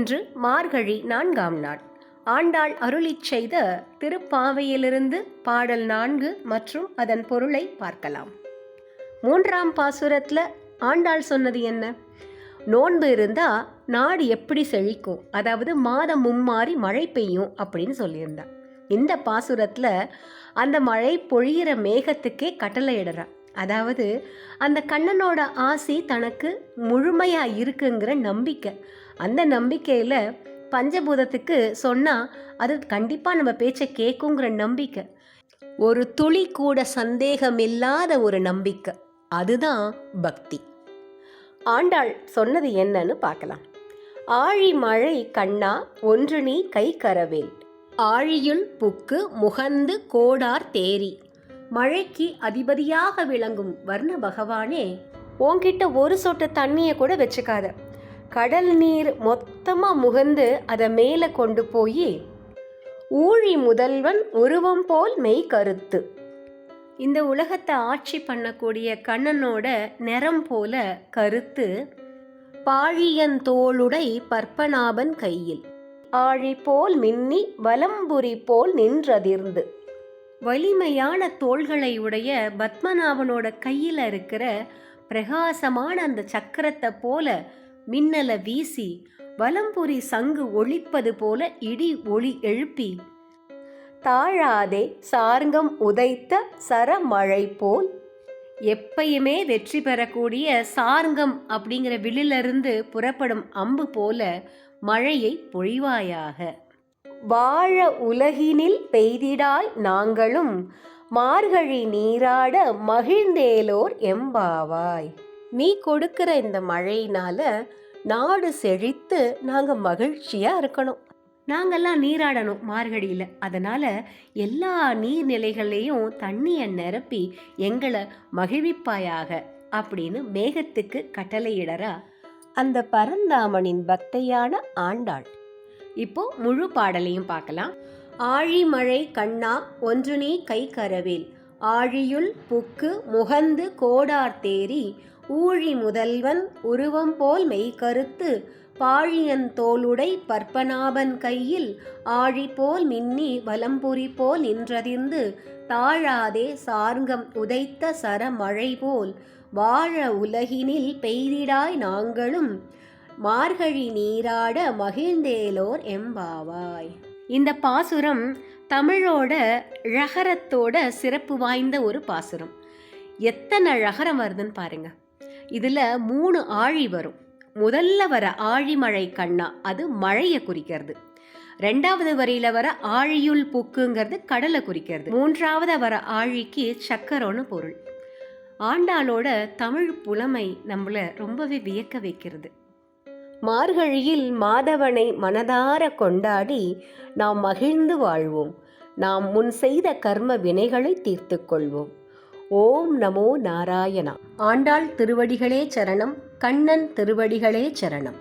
இன்று மார்கழி நான்காம் நாள். ஆண்டாள் அருளி செய்த திருப்பாவையிலிருந்து பாடல் நான்கு மற்றும் அதன் பொருளை பார்க்கலாம். மூன்றாம் பாசுரத்தில் ஆண்டாள் சொன்னது என்ன? நோன்பு இருந்தா நாடு எப்படி செழிக்கும்? அதாவது மாதம் மும்மாறி மழை பெய்யும் அப்படின்னு சொல்லியிருந்தா. இந்த பாசுரத்தில் அந்த மழை பொழியிற மேகத்துக்கே கட்டளையிடுறா அதாவது அந்த கண்ணனோட ஆசி தனக்கு முழுமையாக இருக்குங்கிற நம்பிக்கை. அந்த நம்பிக்கையில் பஞ்சபூதத்துக்கு சொன்னால் அது கண்டிப்பாக நம்ம பேச்சை கேட்குங்கிற நம்பிக்கை. ஒரு துளி கூட சந்தேகமில்லாத ஒரு நம்பிக்கை. அதுதான் பக்தி. ஆண்டாள் சொன்னது என்னன்னு பார்க்கலாம். ஆழி மழை கண்ணா ஒன்று நீ கை கரவேல். ஆழியுள் புக்கு முகந்து கோடார் தேரி மழைக்கு அதிபதியாக விளங்கும் வர்ண பகவானே உன்கிட்ட ஒரு சொட்டு தண்ணியை கூட வச்சுக்காத. கடல் நீர் மொத்தமாக முகந்து அதை மேலே கொண்டு போய் ஊழி முதல்வன் உருவம் போல் மெய் கருத்து. இந்த உலகத்தை ஆட்சி பண்ணக்கூடிய கண்ணனோட நிறம் போல கருத்து பாழியன் தோளுடை பற்பநாபன் கையில். ஆழி போல் மின்னி வலம்புரி போல் நின்றதிர்ந்து. வலிமையான தோள்களை உடைய பத்மநாபனோட கையில் இருக்கிற பிரகாசமான அந்த சக்கரத்தை போல மின்னல வீசி வலம்புரி சங்கு ஒழிப்பது போல இடி ஒளி எழுப்பி தாழாதே சார்கம் உதைத்த சரமழை போல். எப்பயுமே வெற்றி பெறக்கூடிய சார்கம் அப்படிங்கிற வில்லிலிருந்து புறப்படும் அம்பு போல மழையை பொழிவாயாக. வாழ உலகினில் பெய்திடாய் நாங்களும் மார்கழி நீராட மகிழ்ந்தேலோர் எம்பாவாய். நீ கொடுக்கிற இந்த மழையினால நாடு செழித்து நாங்க மகிழ்ச்சியா இருக்கணும். நாங்கெல்லாம் நீராடணும் மார்கழியில் அதனால் எல்லா நீர்நிலைகள்லேயும் தண்ணியை நிரப்பி எங்களை மகிழ்விப்பாயாக அப்படின்னு மேகத்துக்கு கட்டளையிடறா அந்த பரந்தாமனின் பக்தையான ஆண்டாள். இப்போ முழு பாடலையும் பார்க்கலாம். ஆழிமழை கண்ணா ஒன்று நீ கை கரவேல் ஆழியுள் புக்கு முகந்து கோடார் தேரி ஊழி முதல்வன் உருவம் போல் மெய்கருத்து பாழியன் தோளுடை பற்பனாபன் கையில் ஆழி போல் மின்னி வலம்புரி போல் நின்றதிர்ந்து தாழாதே சார்கம் உதைத்த சரமழை போல் வாழ உலகினில் பெய்திடாய் நாங்களும் மார்கழி நீராட மகிழ்ந்தேலோர் எம்பாவாய். இந்த பாசுரம் தமிழோட ழகரத்தோட சிறப்பு வாய்ந்த ஒரு பாசுரம். எத்தனை ழகரம் வருதுன்னு பாருங்கள் இதில் மூணு ஆழி வரும். முதல்ல வர ஆழிமழை கண்ணா அது மழையை குறிக்கிறது. ரெண்டாவது வரியில வர ஆழியுள் புக்குங்கிறது கடலை குறிக்கிறது. மூன்றாவது வர ஆழிக்கு சக்கரம்னு பொருள். ஆண்டாளோட தமிழ் புலமை நம்மளை ரொம்பவே வியக்க வைக்கிறது. மார்கழியில் மாதவனை மனதார கொண்டாடி நாம் மகிழ்ந்து வாழ்வோம். நாம் முன் செய்த கர்ம வினைகளை தீர்த்து கொள்வோம். ஓம் நமோ நாராயணா. ஆண்டாள் திருவடிகளே சரணம் கண்ணன் திருவடிகளே சரணம்.